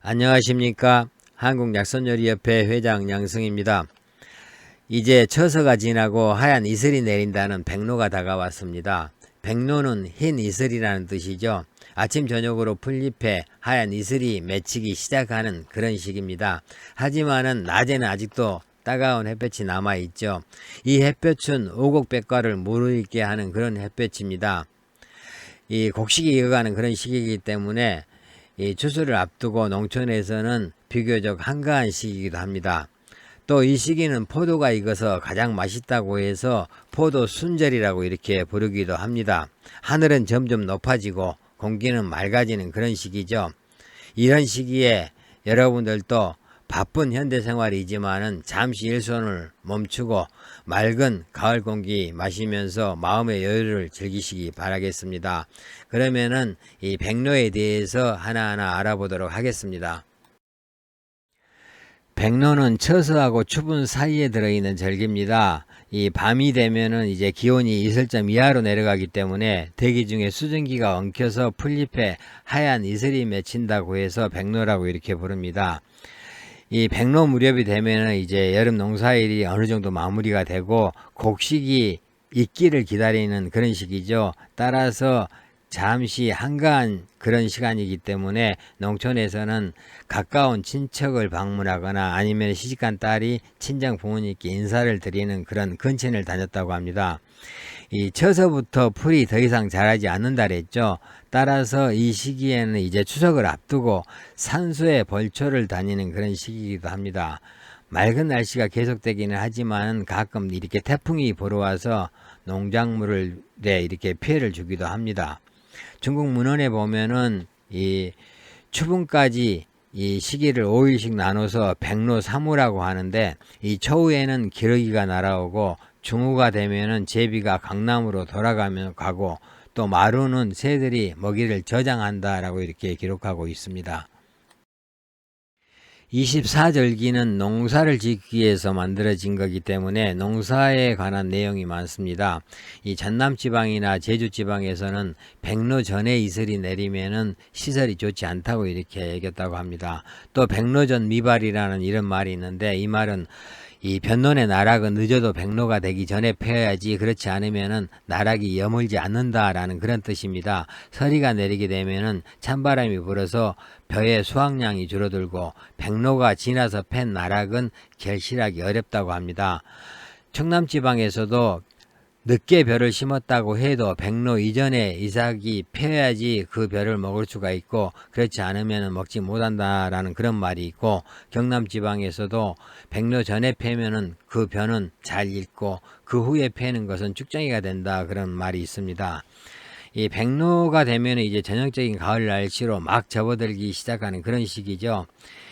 안녕하십니까. 한국약선요리협회 회장 양승입니다. 이제 처서가 지나고 하얀 이슬이 내린다는 백로가 다가왔습니다. 백로는 흰 이슬이라는 뜻이죠. 아침 저녁으로 풀잎에 하얀 이슬이 맺히기 시작하는 그런 시기입니다. 하지만은 낮에는 아직도 따가운 햇볕이 남아 있죠. 이 햇볕은 오곡백과를 무르익게 하는 그런 햇볕입니다. 이 곡식이 익어가는 그런 시기이기 때문에 이 추수를 앞두고 농촌에서는 비교적 한가한 시기이기도 합니다. 또 이 시기는 포도가 익어서 가장 맛있다고 해서 포도 순절이라고 이렇게 부르기도 합니다. 하늘은 점점 높아지고 공기는 맑아지는 그런 시기죠. 이런 시기에 여러분들도 바쁜 현대 생활이지만은 잠시 일손을 멈추고 맑은 가을 공기 마시면서 마음의 여유를 즐기시기 바라겠습니다. 그러면은 이 백로에 대해서 하나하나 알아보도록 하겠습니다. 백로는 처서하고 추분 사이에 들어있는 절기입니다. 이 밤이 되면은 이제 기온이 이슬점 이하로 내려가기 때문에 대기 중에 수증기가 엉켜서 풀잎에 하얀 이슬이 맺힌다고 해서 백로라고 이렇게 부릅니다. 이 백로 무렵이 되면은 이제 여름 농사일이 어느 정도 마무리가 되고 곡식이 익기를 기다리는 그런 시기죠. 따라서 잠시 한가한 그런 시간이기 때문에 농촌에서는 가까운 친척을 방문하거나 아니면 시집간 딸이 친정 부모님께 인사를 드리는 그런 근친을 다녔다고 합니다. 이 처서부터 풀이 더 이상 자라지 않는다 그랬죠. 따라서 이 시기에는 이제 추석을 앞두고 산수에 벌초를 다니는 그런 시기이기도 합니다. 맑은 날씨가 계속되기는 하지만 가끔 이렇게 태풍이 불어와서 농작물에 이렇게 피해를 주기도 합니다. 중국 문헌에 보면은 이 추분까지 이 시기를 5일씩 나눠서 백로 삼우라고 하는데 이 초우에는 기러기가 날아오고 중후가 되면은 제비가 강남으로 돌아가면 가고 또 마루는 새들이 먹이를 저장한다라고 이렇게 기록하고 있습니다. 24절기는 농사를 짓기 위해서 만들어진 거기 때문에 농사에 관한 내용이 많습니다. 이 전남 지방이나 제주 지방에서는 백로 전에 이슬이 내리면은 시설이 좋지 않다고 이렇게 얘기했다고 합니다. 또 백로 전 미발이라는 이런 말이 있는데 이 말은 이 변론의 나락은 늦어도 백로가 되기 전에 펴야지 그렇지 않으면은 나락이 여물지 않는다라는 그런 뜻입니다. 서리가 내리게 되면은 찬바람이 불어서 벼의 수확량이 줄어들고 백로가 지나서 팬 나락은 결실하기 어렵다고 합니다. 충남 지방에서도 늦게 벼를 심었다고 해도 백로 이전에 이삭이 펴야지 그 벼를 먹을 수가 있고 그렇지 않으면 먹지 못한다라는 그런 말이 있고 경남 지방에서도 백로 전에 패면은 그 벼는 잘 익고 그 후에 패는 것은 쭉정이가 된다 그런 말이 있습니다. 이 백로가 되면 이제 전형적인 가을 날씨로 막 접어들기 시작하는 그런 시기죠.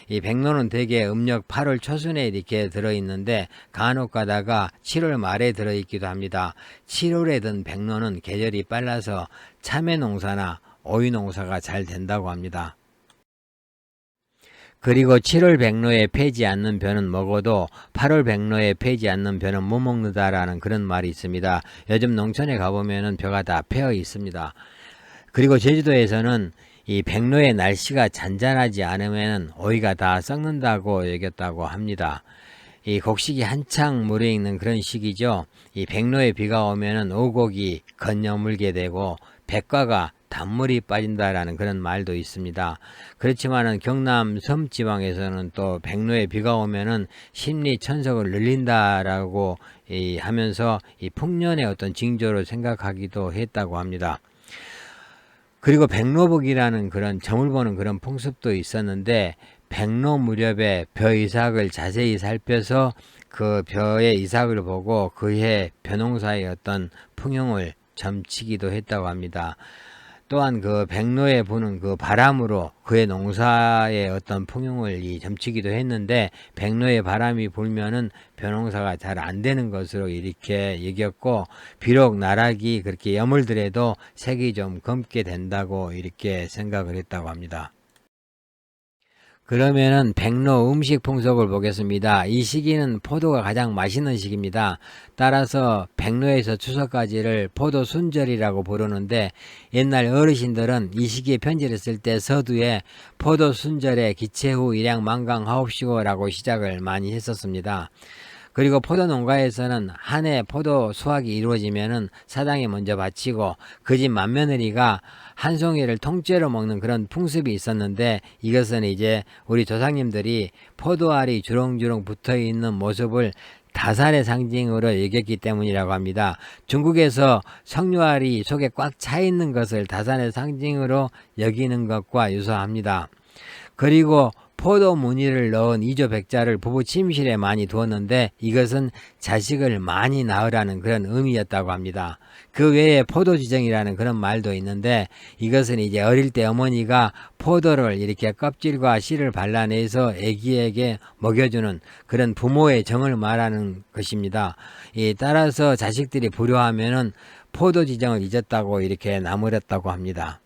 이 백로는 대개 음력 8월 초순에 이렇게 들어있는데 간혹 가다가 7월 말에 들어있기도 합니다. 7월에 든 백로는 계절이 빨라서 참외 농사나 오이 농사가 잘 된다고 합니다. 그리고 7월 백로에 패지 않는 벼는 먹어도 8월 백로에 패지 않는 벼는 못 먹는다라는 그런 말이 있습니다. 요즘 농촌에 가보면은 벼가 다 패어 있습니다. 그리고 제주도에서는 이 백로의 날씨가 잔잔하지 않으면 오이가 다 썩는다고 여겼다고 합니다. 이 곡식이 한창 물에 있는 그런 시기죠. 이 백로에 비가 오면은 오곡이 건여물게 되고 백과가 단물이 빠진다라는 그런 말도 있습니다. 그렇지만은 경남 섬 지방에서는 또 백로에 비가 오면은 심리 천석을 늘린다라고 이 하면서 이 풍년의 어떤 징조로 생각하기도 했다고 합니다. 그리고 백로복이라는 그런 점을 보는 그런 풍습도 있었는데 백로 무렵에 벼 이삭을 자세히 살펴서 그 벼의 이삭을 보고 그해 벼농사의 어떤 풍용을 점치기도 했다고 합니다. 또한 그 백로에 부는 그 바람으로 그의 농사의 어떤 풍용을 이 점치기도 했는데 백로에 바람이 불면은 벼농사가 잘 안 되는 것으로 이렇게 얘기했고 비록 나락이 그렇게 여물더라도 색이 좀 검게 된다고 이렇게 생각을 했다고 합니다. 그러면은 백로 음식 풍속을 보겠습니다. 이 시기는 포도가 가장 맛있는 시기입니다. 따라서 백로에서 추석까지를 포도 순절이라고 부르는데 옛날 어르신들은 이 시기에 편지를 쓸 때 서두에 포도 순절에 기체 후 일양 만강 하옵시고라고 시작을 많이 했었습니다. 그리고 포도 농가에서는 한 해 포도 수확이 이루어지면은 사당에 먼저 바치고 그 집 맏며느리가 한 송이를 통째로 먹는 그런 풍습이 있었는데 이것은 이제 우리 조상님들이 포도알이 주렁주렁 붙어 있는 모습을 다산의 상징으로 여겼기 때문이라고 합니다. 중국에서 석류알이 속에 꽉 차 있는 것을 다산의 상징으로 여기는 것과 유사합니다. 그리고 포도 무늬를 넣은 이조 백자를 부부 침실에 많이 두었는데 이것은 자식을 많이 낳으라는 그런 의미였다고 합니다. 그 외에 포도지정이라는 그런 말도 있는데 이것은 이제 어릴 때 어머니가 포도를 이렇게 껍질과 씨를 발라내서 아기에게 먹여주는 그런 부모의 정을 말하는 것입니다. 이 따라서 자식들이 불효하면은 포도지정을 잊었다고 이렇게 나무렸다고 합니다.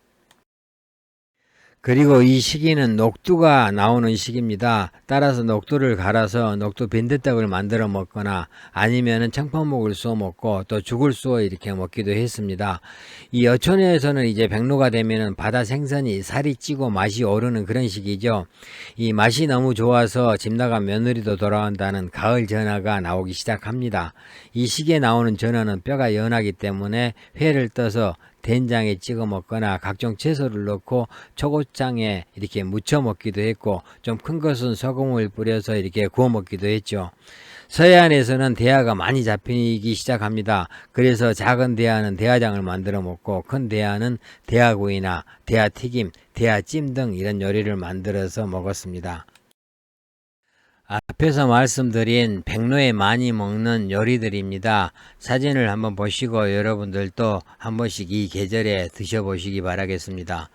그리고 이 시기는 녹두가 나오는 시기입니다. 따라서 녹두를 갈아서 녹두 빈대떡을 만들어 먹거나 아니면은 청포묵을 쏘 먹고 또 죽을 쏘 이렇게 먹기도 했습니다. 이 어촌에서는 이제 백로가 되면은 바다 생선이 살이 찌고 맛이 오르는 그런 시기죠. 이 맛이 너무 좋아서 집 나간 며느리도 돌아온다는 가을 전화가 나오기 시작합니다. 이 시기에 나오는 전화는 뼈가 연하기 때문에 회를 떠서 된장에 찍어 먹거나 각종 채소를 넣고 초고장에 이렇게 무쳐 먹기도 했고 좀 큰 것은 소금을 뿌려서 이렇게 구워 먹기도 했죠. 서해안에서는 대하가 많이 잡히기 시작합니다. 그래서 작은 대하는 대하장을 만들어 먹고 큰 대하는 대하구이나 대하튀김, 대하찜 등 이런 요리를 만들어서 먹었습니다. 앞에서 말씀드린 백로에 많이 먹는 요리들입니다. 사진을 한번 보시고 여러분들도 한 번씩 이 계절에 드셔보시기 바라겠습니다.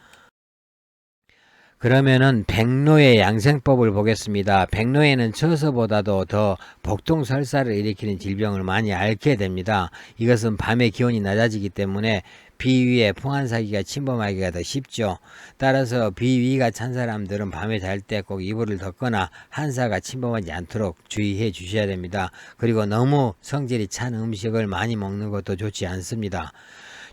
그러면은 백로의 양생법을 보겠습니다. 백로에는 처서보다도 더 복통설사를 일으키는 질병을 많이 앓게 됩니다. 이것은 밤에 기온이 낮아지기 때문에 비위에 풍한사기가 침범하기가 더 쉽죠. 따라서 비위가 찬 사람들은 밤에 잘 때 꼭 이불을 덮거나 한사가 침범하지 않도록 주의해 주셔야 됩니다. 그리고 너무 성질이 찬 음식을 많이 먹는 것도 좋지 않습니다.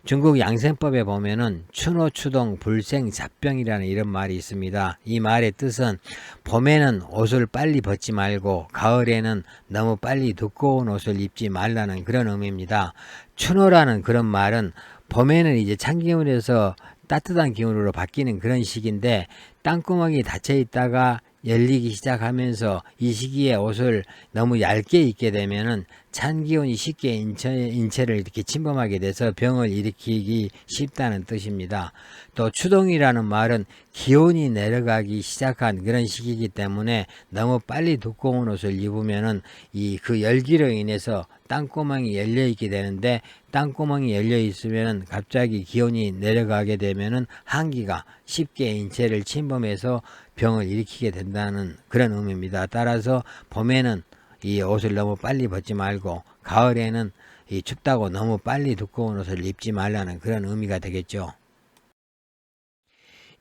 중국 양생법에 보면은 추노추동 불생 잡병이라는 이런 말이 있습니다. 이 말의 뜻은 봄에는 옷을 빨리 벗지 말고 가을에는 너무 빨리 두꺼운 옷을 입지 말라는 그런 의미입니다. 추노라는 그런 말은 봄에는 이제 찬 기운에서 따뜻한 기운으로 바뀌는 그런 시기인데 땅구멍이 닫혀 있다가 열리기 시작하면서 이 시기에 옷을 너무 얇게 입게 되면은 찬 기운이 쉽게 인체, 인체를 이렇게 침범하게 돼서 병을 일으키기 쉽다는 뜻입니다. 또 추동이라는 말은 기온이 내려가기 시작한 그런 시기이기 때문에 너무 빨리 두꺼운 옷을 입으면은 이 그 열기로 인해서 땅구멍이 열려 있게 되는데 땅구멍이 열려 있으면 갑자기 기온이 내려가게 되면은 한기가 쉽게 인체를 침범해서 병을 일으키게 된다는 그런 의미입니다. 따라서 봄에는 이 옷을 너무 빨리 벗지 말고 가을에는 이 춥다고 너무 빨리 두꺼운 옷을 입지 말라는 그런 의미가 되겠죠.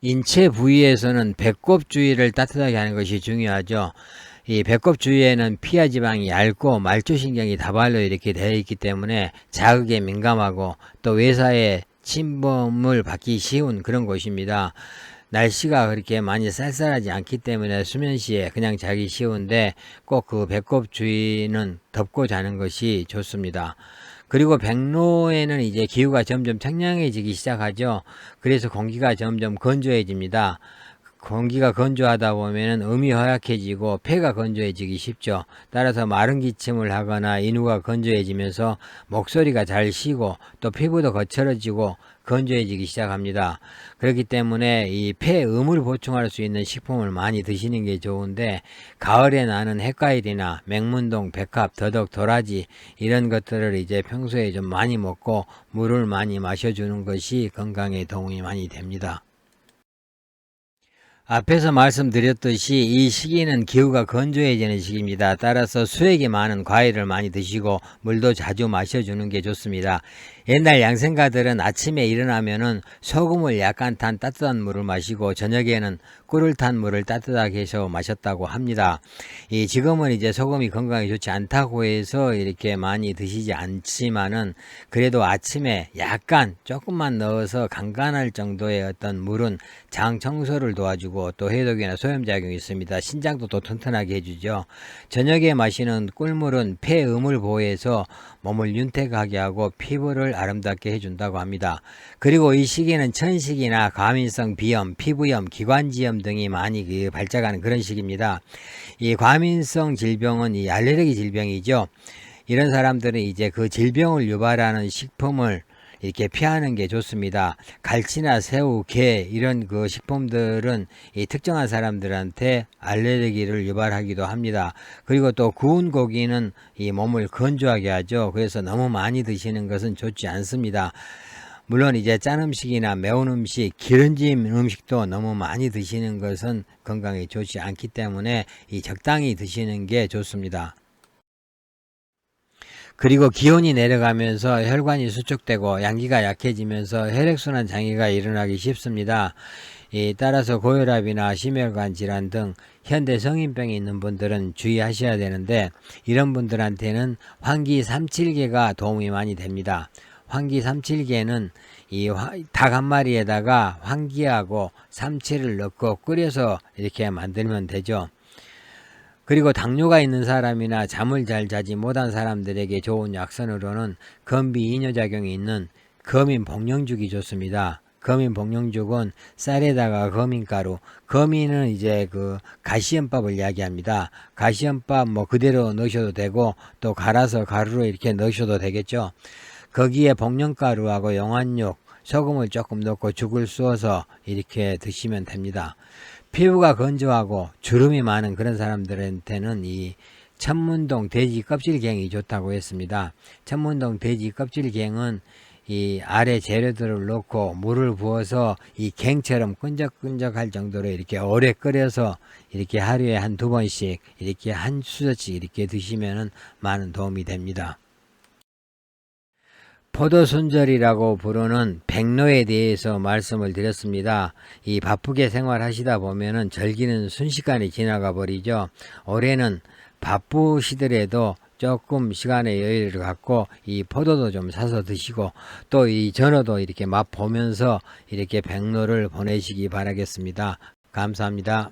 인체 부위에서는 배꼽 주위를 따뜻하게 하는 것이 중요하죠. 이 배꼽 주위에는 피하 지방이 얇고 말초신경이 다발로 이렇게 되어 있기 때문에 자극에 민감하고 또 외사에 침범을 받기 쉬운 그런 곳입니다. 날씨가 그렇게 많이 쌀쌀하지 않기 때문에 수면 시에 그냥 자기 쉬운데 꼭 그 배꼽 주위는 덮고 자는 것이 좋습니다. 그리고 백로에는 이제 기후가 점점 청량해지기 시작하죠. 그래서 공기가 점점 건조해집니다. 공기가 건조하다 보면은 음이 허약해지고 폐가 건조해지기 쉽죠. 따라서 마른 기침을 하거나 인후가 건조해지면서 목소리가 잘 쉬고 또 피부도 거칠어지고 건조해지기 시작합니다. 그렇기 때문에 이 폐음을 보충할 수 있는 식품을 많이 드시는 게 좋은데 가을에 나는 햇과일이나 맹문동, 백합, 더덕, 도라지 이런 것들을 이제 평소에 좀 많이 먹고 물을 많이 마셔주는 것이 건강에 도움이 많이 됩니다. 앞에서 말씀드렸듯이 이 시기는 기후가 건조해지는 시기입니다. 따라서 수액이 많은 과일을 많이 드시고 물도 자주 마셔주는 게 좋습니다. 옛날 양생가들은 아침에 일어나면은 소금을 약간 탄 따뜻한 물을 마시고 저녁에는 꿀을 탄 물을 따뜻하게 해서 마셨다고 합니다. 이 지금은 이제 소금이 건강에 좋지 않다고 해서 이렇게 많이 드시지 않지만은 그래도 아침에 약간 조금만 넣어서 간간할 정도의 어떤 물은 장 청소를 도와주고 또 해독이나 소염 작용이 있습니다. 신장도 또 튼튼하게 해주죠. 저녁에 마시는 꿀물은 폐음을 보호해서 몸을 윤택하게 하고 피부를 아름답게 해준다고 합니다. 그리고 이 시기는 천식이나 과민성 비염, 피부염, 기관지염 등이 많이 그 발작하는 그런 시기입니다. 이 과민성 질병은 이 알레르기 질병이죠. 이런 사람들은 이제 그 질병을 유발하는 식품을 이렇게 피하는 게 좋습니다. 갈치나 새우, 게 이런 그 식품들은 이 특정한 사람들한테 알레르기를 유발하기도 합니다. 그리고 또 구운 고기는 이 몸을 건조하게 하죠. 그래서 너무 많이 드시는 것은 좋지 않습니다. 물론 이제 짠 음식이나 매운 음식, 기름진 음식도 너무 많이 드시는 것은 건강에 좋지 않기 때문에 이 적당히 드시는 게 좋습니다. 그리고 기온이 내려가면서 혈관이 수축되고 양기가 약해지면서 혈액순환 장애가 일어나기 쉽습니다. 이 따라서 고혈압이나 심혈관 질환 등 현대 성인병이 있는 분들은 주의하셔야 되는데 이런 분들한테는 환기 37개가 도움이 많이 됩니다. 환기 37개는 이 닭 한 마리에다가 환기하고 삼치를 넣고 끓여서 이렇게 만들면 되죠. 그리고 당뇨가 있는 사람이나 잠을 잘 자지 못한 사람들에게 좋은 약선으로는 건비 이뇨작용이 있는 거민 복령죽이 좋습니다. 거민 복령죽은 쌀에다가 거민가루, 거민은 이제 그 가시연밥을 이야기합니다. 가시연밥 뭐 그대로 넣으셔도 되고 또 갈아서 가루로 이렇게 넣으셔도 되겠죠. 거기에 복령가루하고 영환육, 소금을 조금 넣고 죽을 쑤어서 이렇게 드시면 됩니다. 피부가 건조하고 주름이 많은 그런 사람들한테는 이 천문동 돼지 껍질갱이 좋다고 했습니다. 천문동 돼지 껍질갱은 이 아래 재료들을 넣고 물을 부어서 이 갱처럼 끈적끈적할 정도로 이렇게 오래 끓여서 이렇게 하루에 한 두 번씩 이렇게 한 수저씩 이렇게 드시면은 많은 도움이 됩니다. 포도순절이라고 부르는 백로에 대해서 말씀을 드렸습니다. 이 바쁘게 생활하시다 보면은 절기는 순식간에 지나가 버리죠. 올해는 바쁘시더라도 조금 시간의 여유를 갖고 이 포도도 좀 사서 드시고 또 이 전어도 이렇게 맛 보면서 이렇게 백로를 보내시기 바라겠습니다. 감사합니다.